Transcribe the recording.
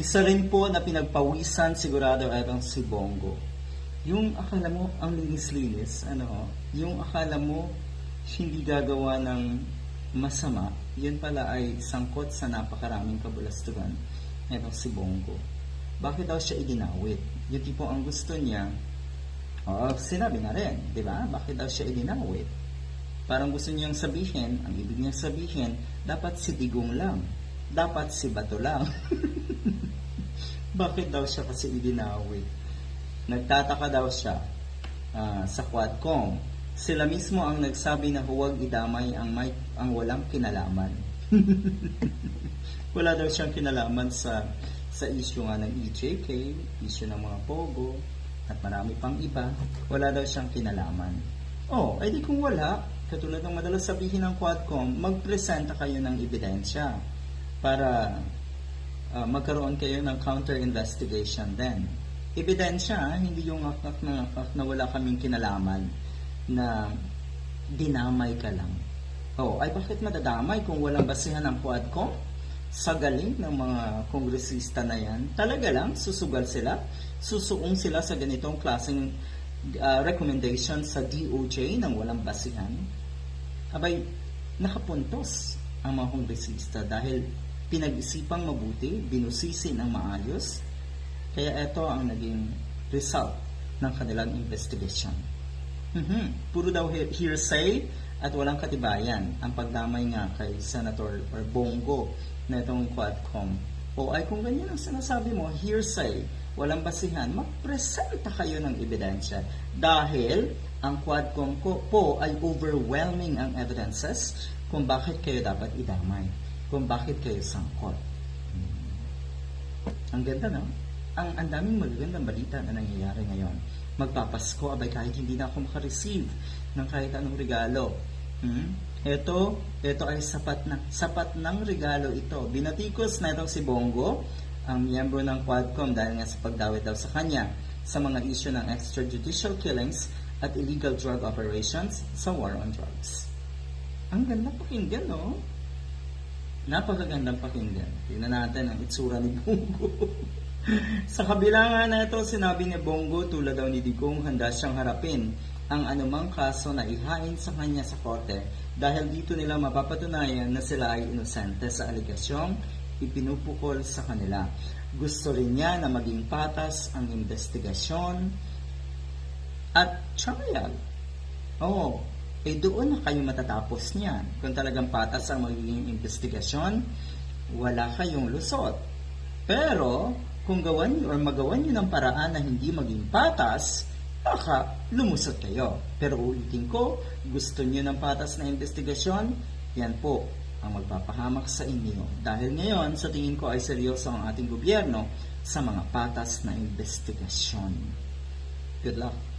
Isa rin po na pinagpawisan sigurado ay ang si Bongo. Yung akala mo ang linis-linis, ano, yung akala mo hindi gagawa ng masama, yun pala ay sangkot sa napakaraming kabulastugan. Etong si Bongo. Bakit daw siya idinawit? Yung tipo ang gusto niya, oh, sinabi na rin, di ba? Bakit daw siya idinawit? Parang gusto niyang sabihin, ang ibig niyang sabihin, dapat si Digong lang. Dapat si Bato lang. Bakit daw siya kasi idinawit? Nagtataka daw siya ah, sa Quadcom. Sila mismo ang nagsabi na huwag idamay ang, may, ang walang kinalaman. Wala daw siyang kinalaman sa sa issue nga ng EJK, issue ng mga Pogo, at marami pang iba. Wala daw siyang kinalaman. Oh, edi kung wala, katulad ng madalas sabihin ng Quadcom, magpresenta kayo ng ebidensya para ah, magkaroon kayo ng counter-investigation din. Ebidensya, ah, hindi yung akak na akak na wala kaming kinalaman na dinamay ka lang. Oh, ay bakit madadamay kung walang basihan ng Quadcom? Sa galing ng mga kongresista na yan, talaga lang susugal sila, susuong sila sa ganitong klaseng ah, recommendation sa DOJ ng walang basihan. Abay, nakapuntos ang mga kongresista dahil pinag-isipang mabuti, binusisi ng maayos, kaya ito ang naging result ng kanilang investigation. Mhm. Puro daw he- hearsay at walang katibayan ang pagdamay nga kay Senator or Bongo na itong Quadcom. O ay kung ganyan ang sinasabi mo, hearsay, walang basihan, magpresenta kayo ng ebidensya. Dahil ang Quadcom ko po ay overwhelming ang evidences kung bakit kayo dapat idamay, kung bakit kayo sangkot. Ang ganda, no? Ang, ang daming magagandang balita na nangyayari ngayon. Magpapasko, abay kahit hindi na ako makareceive ng kahit anong regalo. Hmm? Ito, ito ay sapat na sapat ng regalo ito. Binatikos na itong si Bongo, ang miyembro ng Quadcom dahil nga sa pagdawit daw sa kanya sa mga issue ng extrajudicial killings at illegal drug operations sa war on drugs. Ang ganda pakinggan, no? Napakagandang pakinggan. Tingnan natin ang itsura ni Bongo. sa kabila nga na ito, sinabi ni Bongo tulad daw ni Digong handa siyang harapin ang anumang kaso na ihain sa kanya sa korte dahil dito nila mapapatunayan na sila ay inosente sa aligasyong ipinupukol sa kanila. Gusto rin niya na maging patas ang investigasyon at trial. Oo, eh doon na kayo matatapos niyan. Kung talagang patas ang magiging investigasyon, wala kayong lusot. Pero, kung gawan niyo or magawan niyo ng paraan na hindi maging patas, baka lumusot kayo. Pero ulitin ko, gusto niyo ng patas na investigasyon, yan po ang magpapahamak sa inyo. Dahil ngayon, sa tingin ko ay seryoso ang ating gobyerno sa mga patas na investigasyon. Good luck.